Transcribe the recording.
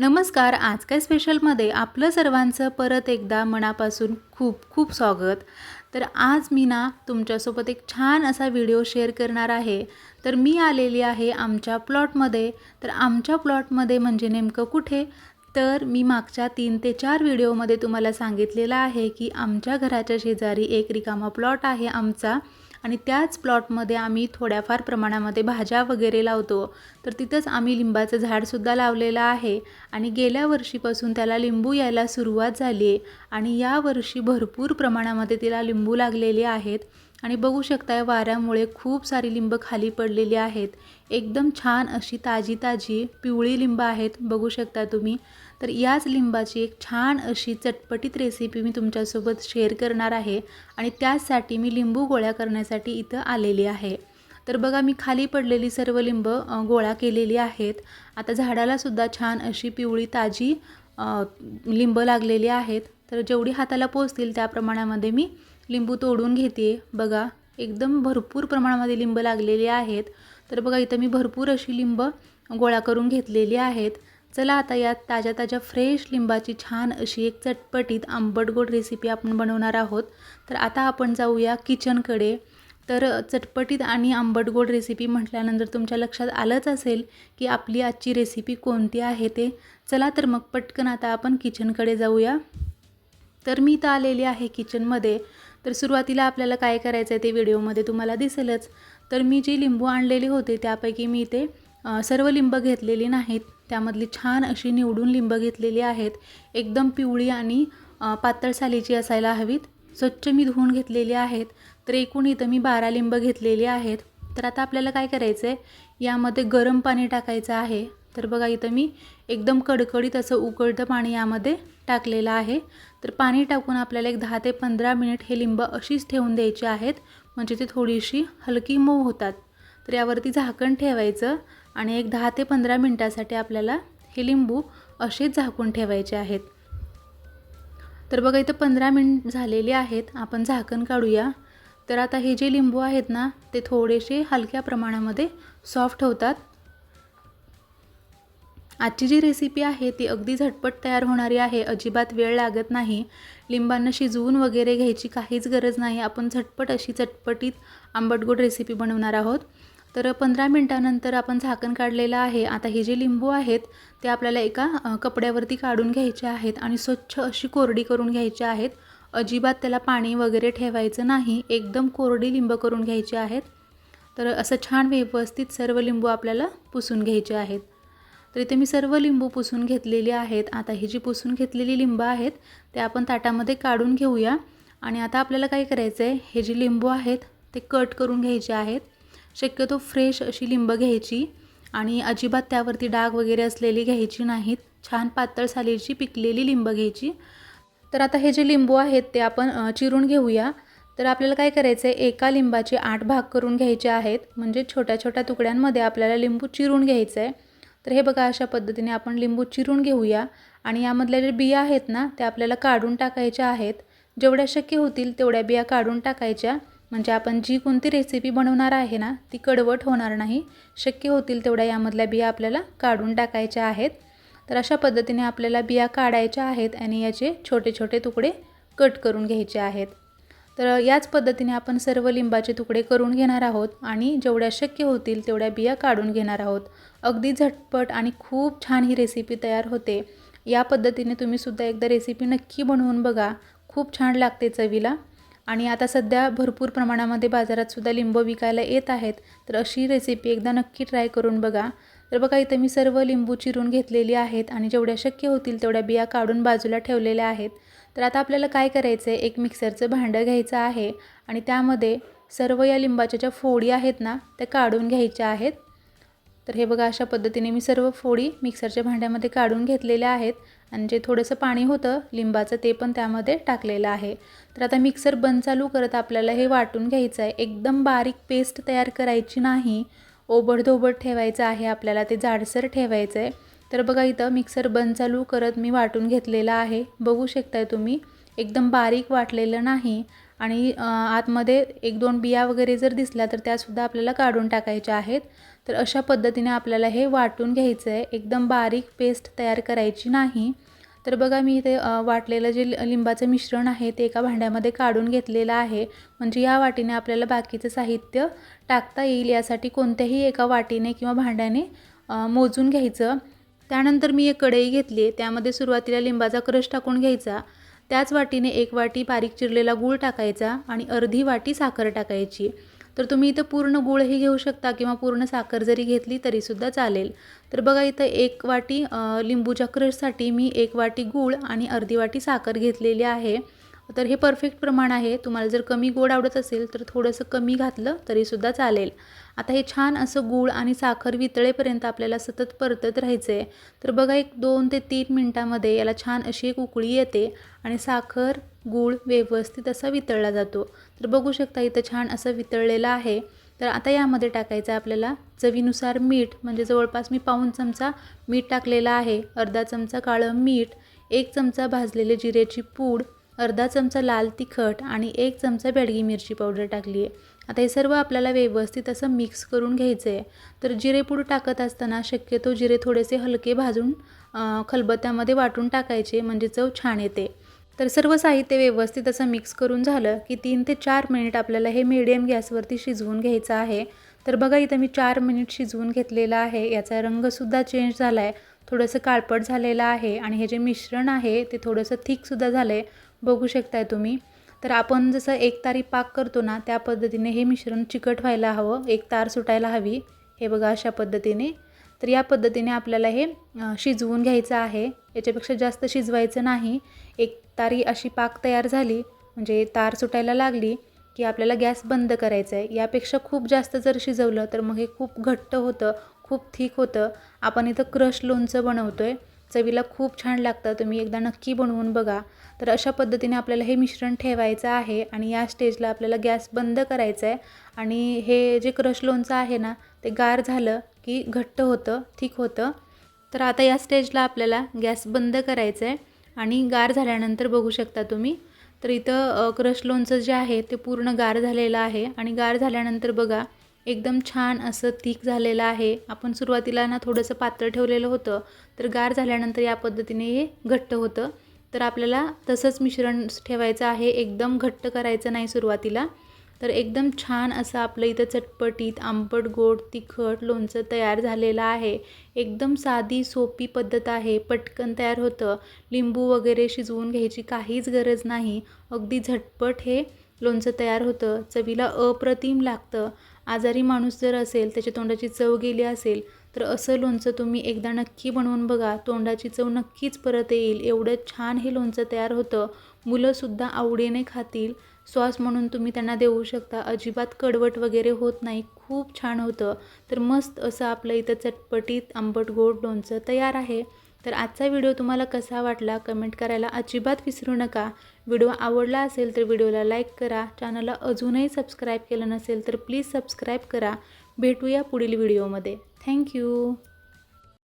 नमस्कार आज काय स्पेशलमध्ये आपलं सर्वांचं परत एकदा मनापासून खूप खूप स्वागत. तर आज मी ना तुमच्यासोबत एक छान असा व्हिडिओ शेअर करणार आहे. तर मी आलेली आहे आमच्या प्लॉटमध्ये. तर आमच्या प्लॉटमध्ये म्हणजे नेमकं कुठे? तर मी मागच्या तीन ते चार व्हिडिओमध्ये तुम्हाला सांगितलेलं आहे की आमच्या घराच्या शेजारी एक रिकामा प्लॉट आहे आमचा. आणि त्याच प्लॉटमध्ये आम्ही थोड्याफार प्रमाणामध्ये भाज्या वगैरे लावतो. तर तिथंच आम्ही लिंबाचं झाडसुद्धा लावलेलं आहे. आणि गेल्या वर्षीपासून त्याला लिंबू यायला सुरुवात झाली आहे. आणि या वर्षी भरपूर प्रमाणामध्ये तिला लिंबू लागलेले आहेत. आणि बघू शकताय वाऱ्यामुळे खूप सारी लिंब खाली पडलेली आहेत. एकदम छान अशी ताजी ताजी पिवळी लिंब आहेत. बघू शकता तुम्ही. तर याच लिंबाची एक छान अशी चटपटीत रेसिपी मी तुमच्यासोबत शेअर करणार आहे. आणि त्याचसाठी मी लिंबू गोळ्या करण्यासाठी इथं आलेली आहे. तर बघा मी खाली पडलेली सर्व लिंब गोळा केलेली आहेत. आता झाडालासुद्धा छान अशी पिवळी ताजी लिंब लागलेली आहेत. तर जेवढी हाताला पोचतील त्या प्रमाणामध्ये मी लिंबू तोडून घेते. बघा एकदम भरपूर प्रमाणामध्ये लिंब लागलेली आहेत. तर बघा इथं मी भरपूर अशी लिंब गोळा करून घेतलेली आहेत. चला आता यात ताज्या ताज्या फ्रेश लिंबाची छान अशी एक चटपटीत आंबट गोड रेसिपी आपण बनवणार आहोत. तर आता आपण जाऊया किचनकडे तर चटपटीत आणि आंबट गोड रेसिपी म्हटल्यानंतर तुमच्या लक्षात आलंच असेल की आपली आजची रेसिपी कोणती आहे ते. चला तर मग पटकन आता आपण किचनकडे जाऊया. तर मी इथं आलेली आहे किचनमध्ये तर सुरुवातीला आपल्याला काय करायचं आहे ते व्हिडिओमध्ये तुम्हाला दिसेलच. तर मी जे लिंबू आणलेले होते त्यापैकी मी इथे सर्व लिंब घेतलेली नाहीत. त्यामधली छान अशी निवडून लिंब घेतलेली आहेत. एकदम पिवळी आणि पातळसालीची पातळ सालीची असायला हवीत. स्वच्छ मी धुवून घेतलेली आहेत. तर एकूण इथं मी बारा लिंब घेतलेली आहेत. तर आता आपल्याला काय करायचं आहे यामध्ये गरम पाणी टाकायचं आहे. तर बघा इथं मी एकदम कडकडीत असं उकळतं पाणी यामध्ये टाकलेलं आहे. तर पाणी टाकून आपल्याला एक दहा ते पंधरा मिनिट हे लिंब अशीच ठेवून द्यायची आहेत. म्हणजे ती थोडीशी हलकी मऊ होतात. तर यावरती झाकण ठेवायचं. आणि एक दहा ते पंधरा मिनटासाठी आपल्याला हे लिंबू असेच झाकून ठेवायचे आहेत. तर बघा इथं पंधरा मिनिट झालेली आहेत. आपण झाकण काढूया. तर आता हे जे लिंबू आहेत ना ते थोडेसे हलक्या प्रमाणामध्ये सॉफ्ट होतात. आजची जी रेसिपी आहे ती अगदी झटपट तयार होणारी आहे. अजिबात वेळ लागत नाही. लिंबांना शिजवून वगैरे घ्यायची काहीच गरज नाही. आपण झटपट अशी चटपटीत आंबटगोड रेसिपी बनवणार आहोत. तर पंधरा मिनटानंतर आपण झाकण काढलेलं आहे. आता हे जे लिंबू आहेत ते आपल्याला एका कपड्यावरती काढून घ्यायचे आहेत आणि स्वच्छ अशी कोरडी करून घ्यायची आहेत. अजिबात त्याला पाणी वगैरे ठेवायचं नाही. एकदम कोरडी लिंब करून घ्यायची आहेत. तर असं छान व्यवस्थित सर्व लिंबू आपल्याला पुसून घ्यायचे आहेत. तर इथे मी सर्व लिंबू पुसून घेतलेली आहेत. आता ही जी पुसून घेतलेली लिंबं आहेत ते आपण ताटामध्ये काढून घेऊया. आणि आता आपल्याला काय करायचं आहे हे जे लिंबू आहेत ते कट करून घ्यायचे आहेत. शक्यतो फ्रेश अशी लिंबं घ्यायची आणि अजिबात त्यावरती डाग वगैरे असलेली घ्यायची नाहीत. छान पातळ सालीची पिकलेली लिंबं घ्यायची. तर आता हे जे लिंबू आहेत ते आपण चिरून घेऊया. तर आपल्याला काय करायचं आहे एका लिंबाचे आठ भाग करून घ्यायचे आहेत. म्हणजे छोट्या छोट्या तुकड्यांमध्ये आपल्याला लिंबू चिरून घ्यायचं आहे तर हे बघा अशा पद्धतीने आपण लिंबू चिरून घेऊया. आणि यामधल्या जे बिया आहेत ना त्या आपल्याला काढून टाकायच्या आहेत. जेवढ्या शक्य होतील तेवढ्या बिया काढून टाकायच्या. म्हणजे आपण जी कोणती रेसिपी बनवणार आहे ना ती कडवट होणार नाही. शक्य होतील तेवढ्या यामधल्या बिया आपल्याला काढून टाकायच्या आहेत. तर अशा पद्धतीने आपल्याला बिया काढायच्या आहेत आणि याचे छोटे छोटे तुकडे कट करून घ्यायचे आहेत. तर याच पद्धतीने आपण सर्व लिंबाचे तुकडे करून घेणार आहोत आणि जेवढ्या शक्य होतील तेवढ्या बिया काढून घेणार आहोत. अगदी झटपट आणि खूप छान ही रेसिपी तयार होते. या पद्धतीने तुम्हीसुद्धा एकदा रेसिपी नक्की बनवून बघा. खूप छान लागते चवीला. आणि आता सध्या भरपूर प्रमाणामध्ये बाजारात सुद्धा लिंब विकायला येत आहेत. तर अशी रेसिपी एकदा नक्की ट्राय करून बघा. तर बघा इथं मी सर्व लिंबू चिरून घेतलेली आहेत आणि जेवढ्या शक्य होतील तेवढ्या बिया काढून बाजूला ठेवलेल्या आहेत. तर आता आपल्याला काय करायचं आहे एक मिक्सरचं भांडं घ्यायचं आहे आणि त्यामध्ये सर्व या लिंबाच्या ज्या फोडी आहेत ना त्या काढून घ्यायच्या आहेत. तर हे बघा अशा पद्धतीने मी सर्व फोडी मिक्सरच्या भांड्यामध्ये काढून घेतलेल्या आहेत. आणि जे थोडंसं पाणी होतं लिंबाचं ते पण त्यामध्ये टाकलेलं आहे. तर आता मिक्सर बंद चालू करत आपल्याला हे वाटून घ्यायचं आहे. एकदम बारीक पेस्ट तयार करायची नाही. ओबडधोबड ठेवायचं आहे आपल्याला ते जाडसर ठेवायचं आहे तर बघा इथं मिक्सर बंद चालू करत मी वाटून घेतलेलं आहे. बघू शकताय तुम्ही एकदम बारीक वाटलेलं नाही. आणि आतमध्ये एक दोन बिया वगैरे जर दिसल्या तर त्यासुद्धा आपल्याला काढून टाकायच्या आहेत. तर अशा पद्धतीने आपल्याला हे वाटून घ्यायचं आहे. एकदम बारीक पेस्ट तयार करायची नाही. तर बघा मी इथे वाटलेलं जे लि- लिंबाचं मिश्रण आहे ते एका भांड्यामध्ये काढून घेतलेलं आहे. म्हणजे या वाटीने आपल्याला बाकीचं साहित्य टाकता येईल यासाठी कोणत्याही एका वाटीने किंवा भांड्याने मोजून घ्यायचं. त्यानंतर मी एक कढई घेतली आहे. त्यामध्ये सुरुवातीला लिंबाचा क्रश टाकून घ्यायचा. त्याच वाटीने एक वाटी बारीक चिरलेला गूळ टाकायचा आणि अर्धी वाटी साखर टाकायची. तर तुम्ही इथं पूर्ण गूळही घेऊ शकता किंवा पूर्ण साखर जरी घेतली तरीसुद्धा चालेल. तर बघा इथं एक वाटी लिंबूच्या क्रशसाठी मी एक वाटी गूळ आणि अर्धी वाटी साखर घेतलेली आहे. तर हे परफेक्ट प्रमाण आहे. तुम्हाला जर कमी गोड आवडत असेल तर थोडंसं कमी घातलं तरीसुद्धा चालेल. आता हे छान असं गूळ आणि साखर वितळेपर्यंत आपल्याला सतत परतत राहायचं आहे तर बघा एक दोन ते तीन मिनटामध्ये याला छान अशी एक उकळी येते आणि साखर गूळ व्यवस्थित असा वितळला जातो. तर बघू शकता इथं छान असं वितळलेलं आहे. तर आता यामध्ये टाकायचं आहे आपल्याला चवीनुसार मीठ. म्हणजे जवळपास मी पाऊण चमचा मीठ टाकलेला आहे. अर्धा चमचा काळं मीठ एक चमचा भाजलेले जिरेची पूड अर्धा चमचा लाल तिखट आणि एक चमचा बेडगी मिरची पावडर टाकली आहे आता हे सर्व आपल्याला व्यवस्थित असं मिक्स करून घ्यायचं आहे तर जिरेपूड टाकत असताना शक्यतो जिरे थोडेसे हलके भाजून खलबत्यामध्ये खलबत्त्यामध्ये वाटून टाकायचे. म्हणजे चव छान येते. तर सर्व साहित्य व्यवस्थित असं मिक्स करून झालं की तीन ते चार मिनिट आपल्याला हे मिडियम गॅसवरती शिजवून घ्यायचं आहे. तर बघा इथं मी चार मिनिट शिजवून घेतलेला आहे. याचा रंगसुद्धा चेंज झाला आहे थोडंसं काळपट झालेलं आहे आणि हे जे मिश्रण आहे ते थोडंसं थिकसुद्धा झालं आहे बघू शकताय तुम्ही. तर आपण जसं एक तारी पाक करतो ना त्या पद्धतीने हे मिश्रण चिकट व्हायला हवं. एक तार सुटायला हवी. हे बघा अशा पद्धतीने. तर या पद्धतीने आपल्याला हे शिजवून घ्यायचं आहे. याच्यापेक्षा जास्त शिजवायचं नाही. एक तारी अशी पाक तयार झाली म्हणजे तार सुटायला लागली की आपल्याला गॅस बंद करायचा आहे यापेक्षा खूप जास्त जर शिजवलं तर मग हे खूप घट्ट होतं खूप थिक होतं. आपण इथं क्रश लोणचं बनवतो आहे चवीला खूप छान लागतं. तुम्ही एकदा नक्की बनवून बघा. तर अशा पद्धतीने आपल्याला हे मिश्रण ठेवायचं आहे आणि या स्टेजला आपल्याला गॅस बंद करायचा आहे आणि हे जे क्रश लोणचं आहे ना ते गार झालं की घट्ट होतं थिक होतं. तर आता या स्टेजला आपल्याला गॅस बंद करायचं आहे आणि गार झाल्यानंतर बघू शकता तुम्ही. तर इथं क्रश लोणचं जे आहे ते पूर्ण गार झालेलं आहे. आणि गार झाल्यानंतर बघा एकदम छान असं थिक झालेलं आहे. आपण सुरुवातीला ना थोडंसं पातळ ठेवलेलं होतं तर गार झाल्यानंतर या पद्धतीने हे घट्ट होतं. तर आपल्याला तसंच मिश्रण ठेवायचं आहे. एकदम घट्ट करायचं नाही सुरुवातीला. तर एकदम छान असं आपलं इथं चटपटीत आंबट गोड तिखट लोणचं तयार झालेलं आहे. एकदम साधी सोपी पद्धत आहे. पटकन तयार होतं. लिंबू वगैरे शिजवून घ्यायची काहीच गरज नाही. अगदी झटपट हे लोणचं तयार होतं. चवीला अप्रतिम लागतं. आजारी माणूस जर असेल त्याच्या तोंडाची चव गेली असेल तर असं लोणचं तुम्ही एकदा नक्की बनवून बघा. तोंडाची चव नक्कीच परत येईल. एवढं छान हे लोणचं तयार होतं. मुलंसुद्धा आवडीने खातील. सॉस म्हणून तुम्ही त्यांना देऊ शकता. अजिबात कडवट वगैरे होत नाही. खूप छान होतं. तर मस्त असं आपलं इथं चटपटीत आंबट गोड लोणचं तयार आहे. तर आजचा व्हिडिओ तुम्हाला कसा वाटला? कमेंट करायला अजिबात विसरू नका. व्हिडिओ आवडला असेल तर व्हिडिओला लाईक करा. चॅनलला अजूनही सबस्क्राईब केलं नसेल तर प्लीज सबस्क्राईब करा. भेटूया पुढील व्हिडिओमध्ये. थँक्यू